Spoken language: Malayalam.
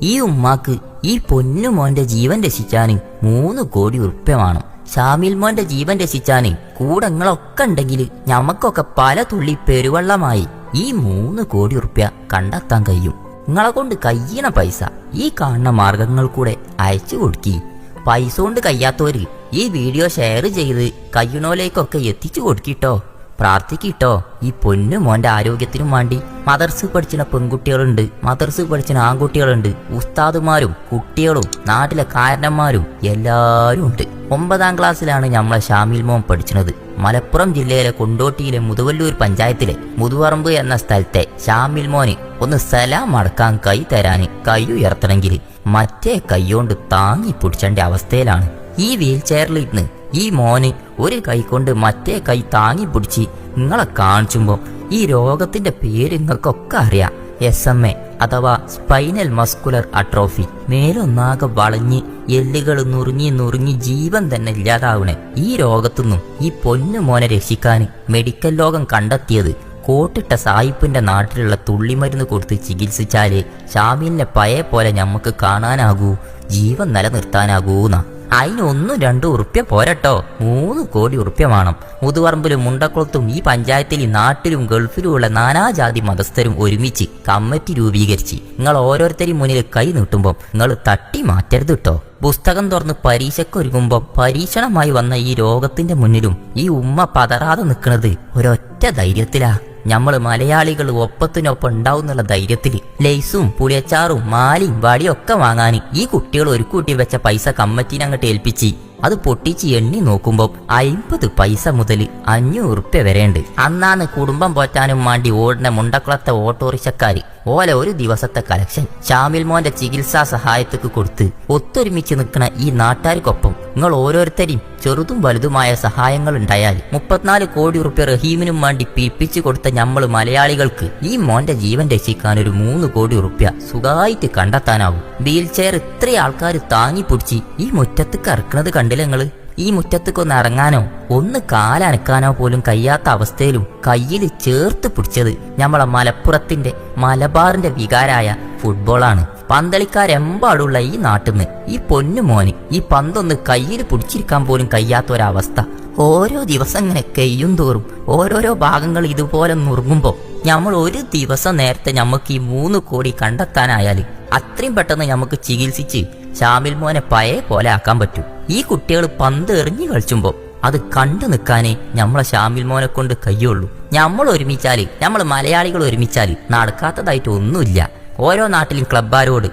ഈ ഉമ്മാക്ക് ഈ പൊന്നു മോന്റെ ജീവൻ രക്ഷിച്ചാന് മൂന്ന് കോടി ഉറുപ്പ്യ വേണം. ഷാമിൽ മോന്റെ ജീവൻ രക്ഷിച്ചാന് കൂടങ്ങളൊക്കെ ഉണ്ടെങ്കിൽ ഞമ്മക്കൊക്കെ പല തുള്ളി പെരുവെള്ളമായി ഈ മൂന്ന് കോടി ഉറുപ്പ്യ കണ്ടെത്താൻ കഴിയും. നിങ്ങളെ കൊണ്ട് കയ്യണ പൈസ ഈ കാണുന്ന മാർഗങ്ങൾ കൂടെ അയച്ചു കൊടുക്കി. പൈസ കൊണ്ട് കഴിയാത്തവര് ഈ വീഡിയോ ഷെയർ ചെയ്ത് കയ്യണോലേക്കൊക്കെ എത്തിച്ചു കൊടുക്കിട്ടോ. പ്രാർത്ഥിക്കിട്ടോ? ഈ പൊന്നു മോന്റെ ആരോഗ്യത്തിനും വേണ്ടി. മദർസ് പഠിച്ചിന പെൺകുട്ടികളുണ്ട്. മദർസ് പഠിച്ചിന ആൺകുട്ടികളുണ്ട്. ഉസ്താദുമാരും കുട്ടികളും നാട്ടിലെ കാരണന്മാരും എല്ലാവരും ഉണ്ട്. ഒമ്പതാം ക്ലാസ്സിലാണ് നമ്മളെ ഷാമിൽ മോൻ പഠിച്ചത് മലപ്പുറം ജില്ലയിലെ കൊണ്ടോട്ടിയിലെ മുതുവല്ലൂർ പഞ്ചായത്തിലെ മുതുവറമ്പ് എന്ന സ്ഥലത്തെ ഷാമിൽ മോന് ഒന്ന് സലാം അടക്കാൻ കൈ തരാന് കൈ ഉയർത്തണമെങ്കിൽ മറ്റേ കൈയോണ്ട് താങ്ങി പിടിച്ചേണ്ട അവസ്ഥയിലാണ്. ഈ വീൽ ചെയറിൽ ഇരുന്ന് ഈ മോന് ഒരു കൈ കൊണ്ട് മറ്റേ കൈ താങ്ങി പിടിച്ച് നിങ്ങളെ കാണിച്ചുമ്പോൾ ഈ രോഗത്തിന്റെ പേര് നിങ്ങൾക്കൊക്കെ അറിയാം. എസ് എം എ അഥവാ സ്പൈനൽ മസ്കുലർ അട്രോഫി മേലൊന്നാകെ വളഞ്ഞ് എല്ലുകൾ നുറുങ്ങി നുറുങ്ങി ജീവൻ തന്നെ ഇല്ലാതാവണേ. ഈ രോഗത്തുനിന്നും ഈ പൊന്നു മോനെ രക്ഷിക്കാൻ മെഡിക്കൽ ലോകം കണ്ടെത്തിയത് കോട്ടിട്ട സായിപ്പിന്റെ നാട്ടിലുള്ള തുള്ളിമരുന്ന് കൊടുത്ത് ചികിത്സിച്ചാലേ ഷാമിലിനെ പഴയ പോലെ ഞമ്മക്ക് കാണാനാകൂ ജീവൻ നിലനിർത്താനാകൂന്നാ. അതിനൊന്നും രണ്ടും ഉറുപ്യ പോരട്ടോ. മൂന്ന് കോടി ഉറുപ്യ വേണം. മുതുവറമ്പിലും മുണ്ടക്കുളത്തും ഈ പഞ്ചായത്തിൽ നാട്ടിലും ഗൾഫിലുമുള്ള നാനാജാതി മതസ്ഥരും ഒരുമിച്ച് കമ്മിറ്റി രൂപീകരിച്ച് നിങ്ങൾ ഓരോരുത്തരും മുന്നിൽ കൈ നീട്ടുമ്പോൾ നിങ്ങൾ തട്ടി മാറ്റരുത് കേട്ടോ പുസ്തകം തുറന്ന് പരീക്ഷയ്ക്കൊരുങ്ങുമ്പോൾ പരീക്ഷണമായി വന്ന ഈ രോഗത്തിന്റെ മുന്നിലും ഈ ഉമ്മ പതറാതെ നിൽക്കുന്നത് ഒരൊറ്റ ധൈര്യത്തിലാ. ഞമ്മൾ മലയാളികൾ ഒപ്പത്തിനൊപ്പം ഉണ്ടാവുന്നുള്ള ധൈര്യത്തിൽ ലേസും പുളിയച്ചാറും മാലിയും വടിയും ഒക്കെ വാങ്ങാൻ ഈ കുട്ടികൾ ഒരു കൂട്ടി വെച്ച പൈസ കമ്മറ്റിനെ ഏൽപ്പിച്ചു അത് പൊട്ടിച്ച് എണ്ണി നോക്കുമ്പോൾ അയിമ്പത് പൈസ മുതൽ അഞ്ഞൂറ് ഉറുപ്യ വരെയുണ്ട്. അന്നാണ് കുടുംബം പോറ്റാനും വേണ്ടി ഓടുന്ന മുണ്ടക്കുളത്തെ ഓട്ടോറിക്ഷക്കാര് ഓല ഒരു ദിവസത്തെ കലക്ഷൻ ഷാമിൽ മോന്റെ ചികിത്സാ സഹായത്തേക്ക് കൊടുത്ത് ഒത്തൊരുമിച്ച് നിൽക്കുന്ന ഈ നാട്ടുകാർക്കൊപ്പം നിങ്ങൾ ഓരോരുത്തരെയും ചെറുതും വലുതുമായ സഹായങ്ങൾ ഉണ്ടായാൽ മുപ്പത്തിനാല് കോടി റുപ്യ റഹീമിനും വേണ്ടി പിരിപ്പിച്ചു കൊടുത്ത നമ്മൾ മലയാളികൾക്ക് ഈ മോന്റെ ജീവൻ രക്ഷിക്കാൻ ഒരു മൂന്ന് കോടി റുപ്യ സുഖമായിട്ട് കണ്ടെത്താനാവും. വീൽ ചെയർ ഇത്രയും ആൾക്കാർ താങ്ങി പിടിച്ച് ഈ മുറ്റത്ത് കറക്കണത് കണ്ടില്ല നിങ്ങൾ? ഈ മുറ്റത്തേക്കൊന്ന് ഇറങ്ങാനോ ഒന്ന് കാലനക്കാനോ പോലും കഴിയാത്ത അവസ്ഥയിലും കയ്യിൽ ചേർത്ത് പിടിച്ചത് നമ്മളെ മലപ്പുറത്തിന്റെ മലബാറിന്റെ വികാരായ ഫുട്ബോളാണ്. പന്തളിക്കാരെമ്പാടുള്ള ഈ നാട്ടിന്ന് ഈ പൊന്നു മോന് ഈ പന്തൊന്ന് കയ്യിൽ പിടിച്ചിരിക്കാൻ പോലും കഴിയാത്ത ഒരവസ്ഥ ഓരോ ദിവസം ഇങ്ങനെ കെയ്യും തോറും ഓരോരോ ഭാഗങ്ങൾ ഇതുപോലെ നുറുങ്ങുമ്പോൾ നമ്മൾ ഒരു ദിവസം നേരത്തെ നമുക്ക് ഈ മൂന്ന് കോടി കണ്ടെത്താനായാൽ അത്രയും പെട്ടെന്ന് നമുക്ക് ചികിത്സിച്ച് ഷാമിൽ മോനെ പയേ പോലെ ആക്കാൻ പറ്റും. ഈ കുട്ടികൾ പന്ത് എറിഞ്ഞു കളിച്ചുമ്പോൾ അത് കണ്ടു നിൽക്കാനേ നമ്മളെ ഷാമിൽ മോനെ കൊണ്ട് കഴിയുള്ളൂ. നമ്മൾ ഒരുമിച്ചാൽ നമ്മൾ മലയാളികൾ ഒരുമിച്ചാൽ നടക്കാത്തതായിട്ട് ഒന്നുമില്ല. ഓരോ നാട്ടിലും ക്ലബ്ബാരോട്